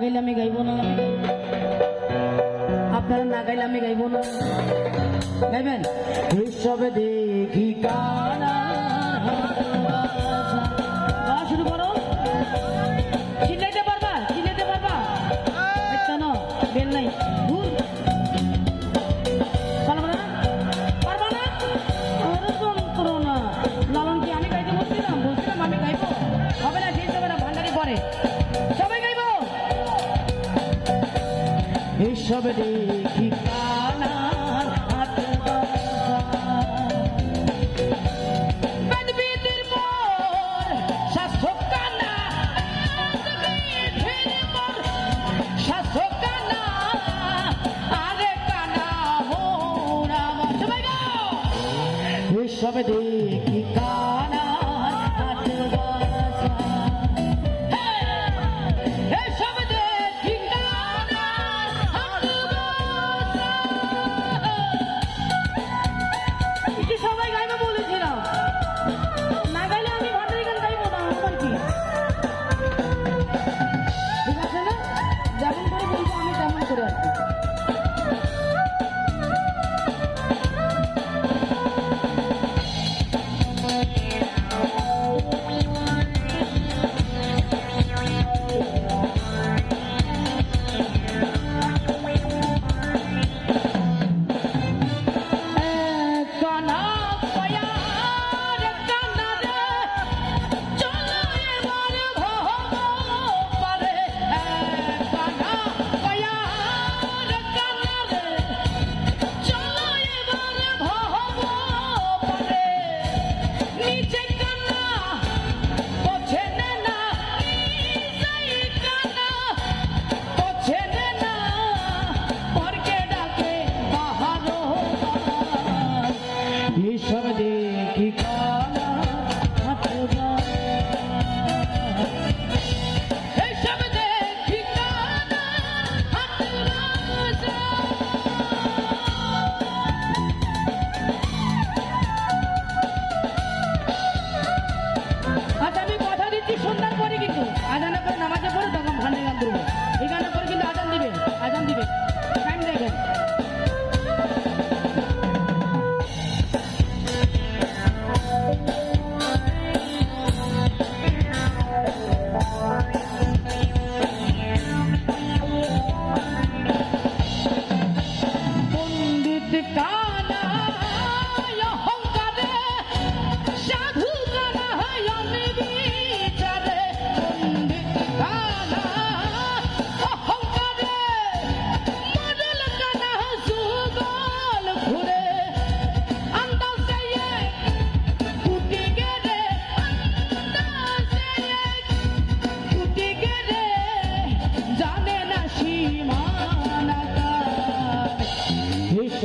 গাইলে আমি গাইব না। আপনারা না গাইলে আমি গাইব না। গাইবেন? হিসাবে দেখি কানা সবরে ঠিকানা সবে দিই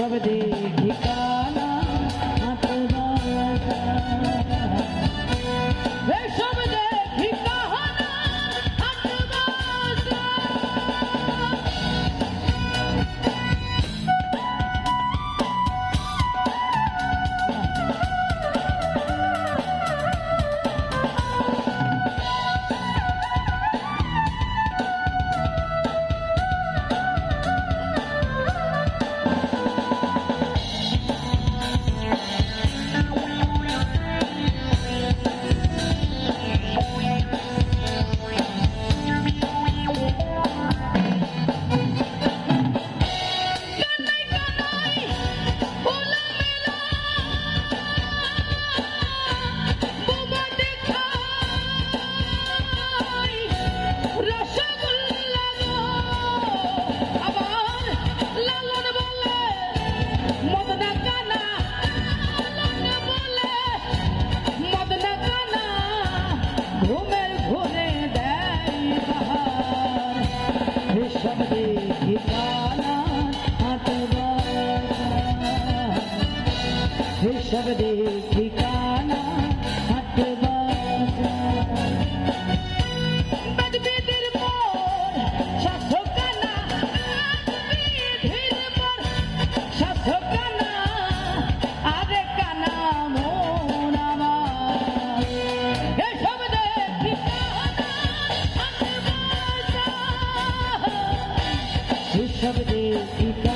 সব দিক Somebody, goodbye. This time of day,